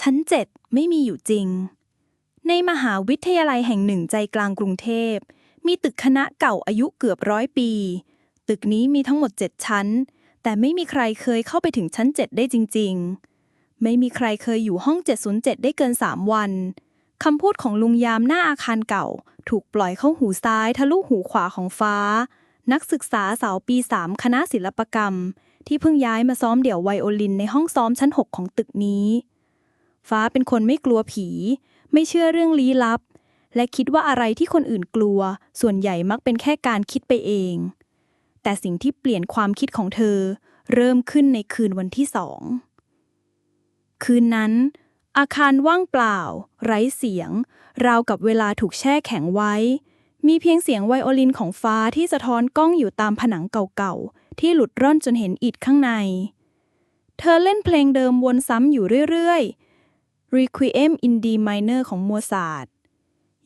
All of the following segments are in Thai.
ชั้นเจ็ดไม่มีอยู่จริง ในมหาวิทยาลัยแห่งหนึ่งใจกลางกรุงเทพ มีตึกคณะเก่าอายุเกือบร้อยปี ตึกนี้มีทั้งหมด7ชั้น แต่ไม่มีใครเคยเข้าไปถึงชั้น7ได้จริง ๆ ไม่มีใครเคยอยู่ห้อง 707 ได้เกิน3วันคำพูดของลุงยามหน้าอาคารเก่า ถูกปล่อยเข้าหูซ้ายทะลุหูขวาของฟ้า นักศึกษาสาวปี3คณะศิลปกรรม ที่เพิ่งย้ายมาซ้อมเดี่ยวไวโอลินในห้องซ้อมชั้น6ของตึกนี้ ฟ้าเป็นคนไม่กลัวผี ไม่เชื่อเรื่องลี้ลับ และคิดว่าอะไรที่คนอื่นกลัว ส่วนใหญ่มักเป็นแค่การคิดไปเอง แต่สิ่งที่เปลี่ยนความคิดของเธอ เริ่มขึ้นในคืนวันที่สองคืนนั้น อาคารว่างเปล่า ไร้เสียง ราวกับเวลาถูกแช่แข็งไว้ มีเพียงเสียงไวโอลินของฟ้าที่สะท้อนกล้องอยู่ตามผนังเก่าๆ ที่หลุดร่อนจนเห็นอิฐข้างใน เธอเล่นเพลงเดิมวนซ้ำอยู่เรื่อยๆ Requiem in D minor ของมัวซาร์ท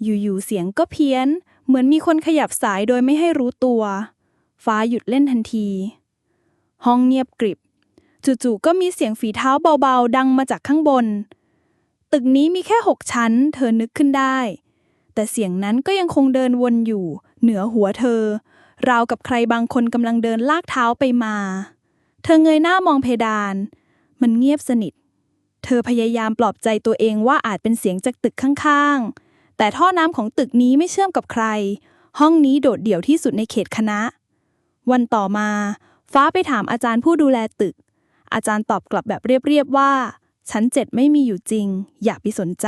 อยู่ๆเสียงก็เพี้ยน เหมือนมีคนขยับสายโดยไม่ให้รู้ตัว ฟ้าหยุดเล่นทันที ห้องเงียบกริบ จู่ๆก็มีเสียงฝีเท้าเบาๆ ดังมาจากข้างบน ตึกนี้มีแค่หกชั้น เธอนึกขึ้นได้ แต่เสียงนั้นก็ยังคงเดินวนอยู่ เหนือหัวเธอ ราวกับใครบางคนกำลังเดินลากเท้าไปมา เธอเงยหน้ามองเพดาน มันเงียบสนิท เธอพยายามปลอบใจตัวเองว่าอาจเป็นเสียงจากตึกข้างๆ แต่ท่อน้ำของตึกนี้ไม่เชื่อมกับใคร ห้องนี้โดดเดี่ยวที่สุดในเขตคณะ วันต่อมา ฟ้าไปถามอาจารย์ผู้ดูแลตึก อาจารย์ตอบกลับแบบเรียบๆว่า ชั้นเจ็ดไม่มีอยู่จริง อย่าไปสนใจ